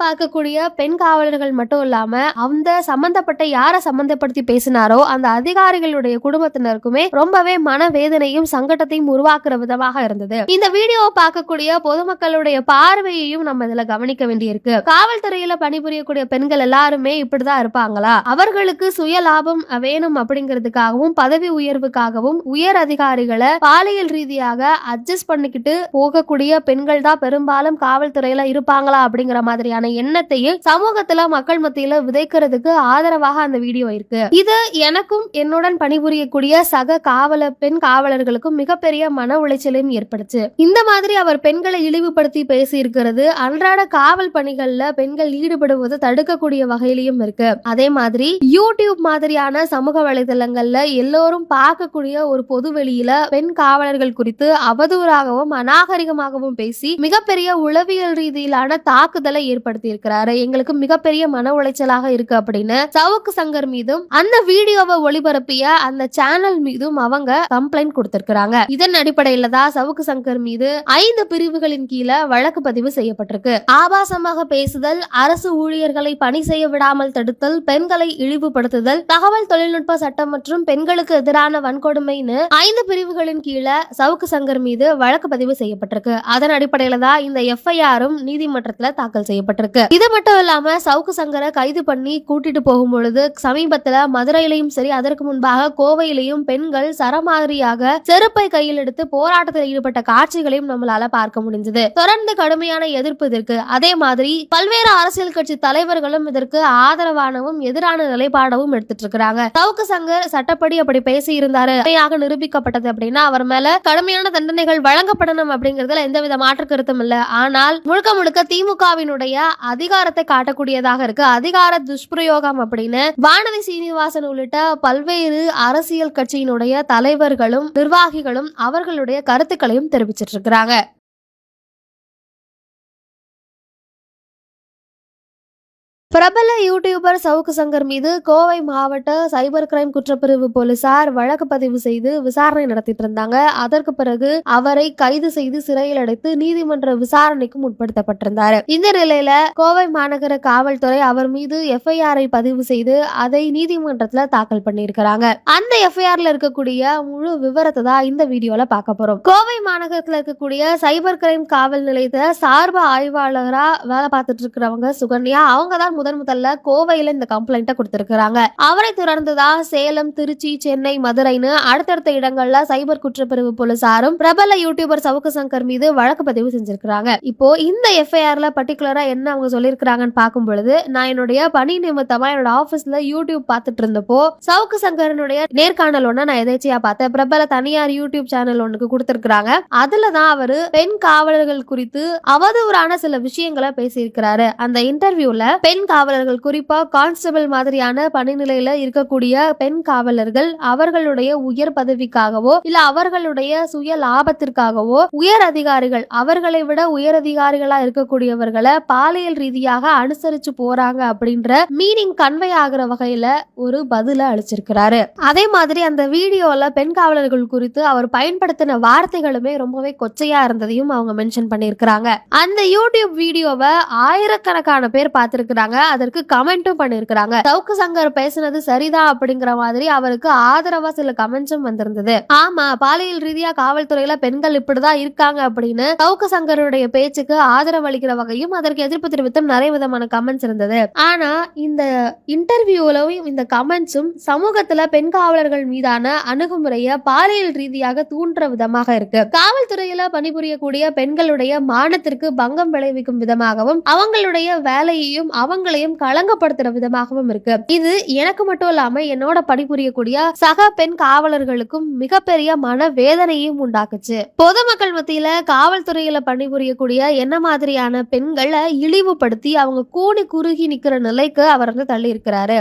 பார்க்கக்கூடிய பெண் காவலர்கள் மட்டும் இல்லாம அந்த சம்பந்தப்பட்ட யாரை சம்பந்தப்படுத்தி பேசினாரோ அந்த அதிகாரிகளுடைய குடும்பத்தினருக்குமே ரொம்பவே மனவேதனையும் சங்கடத்தையும் உருவாக்குற விதமாக இருந்தது. இந்த வீடியோவை பார்க்கக்கூடிய பொதுமக்களுடைய பார்வையையும் நம்ம இதுல கவனிக்க வேண்டியிருக்கு. காவல்துறையில பணிபுரியக்கூடிய பெண்கள் எல்லாருமே இப்படிதான் இருப்பாங்களா? அவர்களுக்கு சுய லாபம் வேணும் அப்படிங்கிறதுக்காகவும் பதவி உயர்வுக்காகவும் உயர் அதிகாரிகளை பாலியல் ரீதியாக அட்ஜஸ்ட் பண்ணிக்கிட்டு போகக்கூடிய பெண்கள் தான் பெரும்பாலும் காவல்துறையில இருப்பாங்களா அப்படிங்கிற மாதிரியான எண்ணத்தையும் சமூகத்துல மக்கள் மத்தியில விதைக்கிறதுக்கு ஆதரவாக அந்த வீடியோ இருக்கு. இது எனக்கும் என்னுடன் பணிபுரியக்கூடிய சக காவல பெண் காவலர்களுக்கும் மிகப்பெரிய மன உளைச்சலையும் ஏற்படுச்சு இந்த மாதிரி அவர் பெண்களை இழிவுபடுத்தி பேசி இருக்கிறது அன்றாட காவல் பணிகள்ல பெண்கள் ஈடுபடுவதை தடுக்கக்கூடிய வகையிலையும் இருக்கு. அதே மாதிரி யூடியூப் மாதிரியான சமூக வலைதளங்கள்ல எல்லோரும் பார்க்கக்கூடிய ஒரு பொது வெளியில பெண் காவலர்கள் குறித்து அவதூறாகவும் அநாகரிகமாகவும் பேசி மிகப்பெரிய உளவியல் ரீதியிலான தாக்குதலை ஏற்படுத்தி இருக்கிறாரு எங்களுக்கு மிகப்பெரிய மன உளைச்சலாக இருக்கு அப்படின்னு சவுக்கு சங்கர் மீதும் அந்த வீடியோவை ஒளிபரப்பிய அந்த சேனல் மீதும் அவங்க கம்ப்ளைண்ட் கொடுத்திருக்கிறாங்க. இதன் அடிப்படையில தான் சவுக்கு சங்கர் மீது ஐந்து பிரிவுகளின் கீழே வழக்கு பதிவு செய்யப்பட்டிருக்கு. ஆபாசமாக பேசுதல் அரசு ஊழியர்களை பணி செய்ய விடாமல் தடுத்தல் பெண்களை இழிவுபடுத்துதல் தகவல் தொழில்நுட்ப சட்டம் மற்றும் பெண்களுக்கு எதிரான வன்கொடுமைன்னு ஐந்து பிரிவுகளின் கீழே சவுக்கு சங்கர் மீது வழக்கு பதிவு செய்யப்பட்டிருக்கு. அதன் அடிப்படையில தான் இந்த எஃப்ஐஆரும் நீதிமன்றத்தில் தாக்கல் செய்யப்பட்டிருக்கு. இது மட்டும் இல்லாம சவுக்கு சங்கரை கைது பண்ணி கூட்டிட்டு போகும் பொழுது சமீபத்துல மதுரையிலையும் சரி அதற்கு முன்பாக கோவையிலையும் பெண்கள் சரமாரியாக செருப்பை கையில் எடுத்து போராட்டத்தில் ஈடுபட்ட காட்சிகளையும் நம்மளால பார்க்க முடிஞ்சது. தொடர்ந்து கடுமையான எதிர்ப்பு இதற்கு. அதே மாதிரி பல்வேறு அரசியல் கட்சி தலைவர்களும் இதற்கு ஆதரவானவும் எதிரான நிலைப்பாடவும் எடுத்துட்டு இருக்காங்க சவுக்கு சங்கர் சட்டப்படி அப்படி பேசி இருந்தாரு நிரூபிக்கப்பட்டது அப்படின்னா அவர் மேல கடுமையான தண்டனைகள் வழங்கப்படணும் அப்படிங்கறதுல எந்தவித மாற்று கருத்தும் இல்ல. ஆனால் முழுக்க முழுக்க திமுகவினுடைய அதிகாரத்தை காட்டக்கூடியதாக இருக்கு. அதிகார துஷ்பிரயோகம் அப்படின்னு வானதி சீனிவாசன் உள்ளிட்ட பல்வேறு அரசியல் கட்சியினுடைய தலைவர்களும் நிர்வாகிகளும் அவர்களுடைய கருத்துக்களையும் தெரிவிச்சிட்டு இருக்கிறாங்க. பிரபல யூடியூபர் சவுக்கு சங்கர் மீது கோவை மாவட்ட சைபர் கிரைம் குற்றப்பிரிவு போலீசார் வழக்கு பதிவு செய்து விசாரணை நடத்திட்டு இருந்தாங்க. அதற்கு பிறகு அவரை கைது செய்து சிறையில் அடைத்து நீதிமன்ற விசாரணைக்கும் உட்படுத்தப்பட்டிருந்தார். இந்த நிலையில கோவை மாநகர காவல்துறை அவர் மீது எஃப்ஐஆரை பதிவு செய்து அதை நீதிமன்றத்துல தாக்கல் பண்ணியிருக்கிறாங்க. அந்த எஃப்ஐஆர்ல இருக்கக்கூடிய முழு விவரத்தை தான் இந்த வீடியோல பார்க்க போறோம். கோவை மாநகரத்துல இருக்கக்கூடிய சைபர் கிரைம் காவல் நிலையத்தை சார்பு ஆய்வாளரா வேலை பார்த்துட்டு இருக்கிறவங்க சுகன்யா அவங்க தான் முதன் முதல்ல கோவையில இந்த கம்ப்ளைண்ட்டை கொடுத்திருக்கிறாங்க. அவரை தொடர்ந்துதான் சேலம் திருச்சி சென்னை மதுரைன்னு அடுத்தடுத்த இடங்கள்ல சைபர் குற்றப்பிரிவு போலீசாரும் பிரபல யூடியூபர் சவுக்கு சங்கர் மீது வழக்கு பதிவு செஞ்சிருக்கிறாங்க. இப்போ இந்த எஃப்ஐஆர்ல பர்டிகுலரா என்ன அவங்க சொல்லியிருக்கிறாங்கன்னு பார்க்கும் பொழுது நான் என்னுடைய பணி நிமித்தமா என்னோட ஆபீஸ்ல யூடியூப் பார்த்துட்டு இருந்தப்போ சவுக்கு சங்கரனுடைய நேர்காணல் ஒண்ணு நான் எதேச்சியா பார்த்தேன். பிரபல தனியார் யூடியூப் சேனல் ஒண்ணுக்கு கொடுத்திருக்கிறாங்க. அதுலதான் அவரு பெண் காவலர்கள் குறித்து அவதூறான சில விஷயங்களை பேசியிருக்கிறாரு. அந்த இன்டர்வியூல பெண் காவலர்கள் குறிப்பாக கான்ஸ்டபிள் மாதிரியான பணிநிலையில இருக்கக்கூடிய பெண் காவலர்கள் அவர்களுடைய உயர் பதவிக்காகவோ இல்ல அவர்களுடைய சுய லாபத்திற்காகவோ உயர் அதிகாரிகள் அவர்களை விட உயர் அதிகாரிகளா இருக்கக்கூடியவர்களை பாலியல் ரீதியாக அனுசரிச்சு போறாங்க அப்படின்ற மீனிங் கன்வே ஆகிற வகையில ஒரு பதில அளிச்சிருக்கிறாரு. அதே மாதிரி அந்த வீடியோல பெண் காவலர்கள் குறித்து அவர் பயன்படுத்தின வார்த்தைகளுமே ரொம்பவே கொச்சையா இருந்ததையும் அவங்க மென்ஷன் பண்ணியிருக்கிறாங்க. அந்த யூடியூப் வீடியோவை ஆயிரக்கணக்கான பேர் பார்த்திருக்கிறாங்க. அதற்கு கமெண்ட்டும் பண்ணிருக்கிறாங்க. சவுக்கு சங்கர் பேசுனது சரிதான் அப்படிங்கிற மாதிரி அவருக்கு ஆதரவா சில கமெண்ட்ஸும் வந்திருந்தது. ஆமா பாலியல் ரீதியா காவல்துறையில பெண்கள் இப்படிதான் இருக்காங்க அப்படின்னு சவுக்கு சங்கருடைய பேச்சுக்கு ஆதரவு அளிக்கிற வகையும் அதற்கு எதிர்ப்பு தெரிவித்தும் நிறைய விதமான கமெண்ட்ஸ் இருந்தது. ஆனா இந்த இன்டர்வியூலவும் இந்த கமெண்ட்ஸும் சமூகத்துல பெண் காவலர்கள் மீதான அணுகுமுறைய பாலியல் ரீதியாக தூண்டுற விதமாக இருக்கு. காவல்துறையில பணிபுரியக்கூடிய பெண்களுடைய மானத்திற்கு பங்கம் விளைவிக்கும் விதமாகவும் அவங்களுடைய வேலையையும் பெண்களையும் களங்கப்படுத்துற விதமாகவும் இருக்கு. இது எனக்கு மட்டும் இல்லாம என்னோட பணிபுரியக்கூடிய சக பெண் காவலர்களுக்கும் மிகப்பெரிய மன வேதனையும் உண்டாக்குச்சு. பொதுமக்கள் மத்தியில காவல்துறையில பணிபுரியக்கூடிய என்ன மாதிரியான பெண்களை இழிவுபடுத்தி அவங்க கூடி குறுகி நிக்கிற நிலைக்கு அவர் வந்து தள்ளி இருக்கிறாரு.